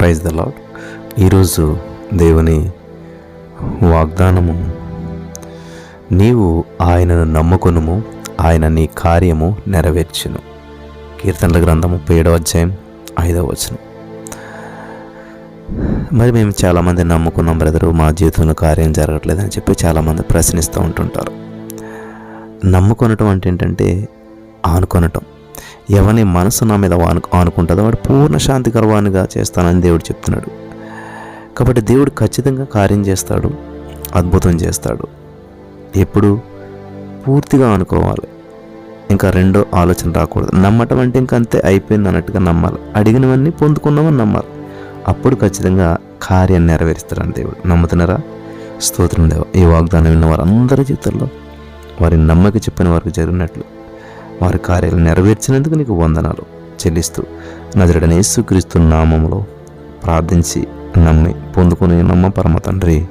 Praise the lord. ఈరోజు దేవుని వాగ్దానము నీవు ఆయనను నమ్ముకొనుము ఆయన నీ కార్యము నెరవేర్చును. కీర్తనల గ్రంథం ముప్పై ఏడవ అధ్యాయం ఐదవ వచనం. మరి మేము చాలామంది నమ్ముకున్నాం బ్రదరు మా జీవితంలో కార్యం జరగట్లేదని చెప్పి చాలామంది ప్రశ్నిస్తూ ఉంటుంటారు. నమ్ముకొనటం అంటే ఏంటంటే ఆనుకొనటం. ఎవని మనసు నా మీద ఆను ఆనుకుంటుందో వాడు పూర్ణ శాంతికరవానిగా చేస్తానని దేవుడు చెప్తున్నాడు. కాబట్టి దేవుడు ఖచ్చితంగా కార్యం చేస్తాడు అద్భుతం చేస్తాడు. ఎప్పుడు పూర్తిగా అనుకోవాలి ఇంకా రెండో ఆలోచన రాకూడదు. నమ్మటం అంటే ఇంక అంతే అయిపోయింది అన్నట్టుగా నమ్మాలి. అడిగినవన్నీ పొందుకున్నామని నమ్మాలి. అప్పుడు ఖచ్చితంగా కార్యం నెరవేరుస్తారని దేవుడు. నమ్ముతున్నారా? స్తోత్రం దేవ. ఈ వాగ్దానం విన్న వారందరి జీవితంలో వారి నమ్మక చెప్పిన వారికి జరిగినట్లు వారి కార్యాలు నెరవేర్చినందుకు నీకు వందనాలు చెల్లిస్తూ నజరడని యేసుక్రీస్తు నామంలో ప్రార్థించి నమ్మి పొందుకుని నమ్మ పరమ తండ్రి.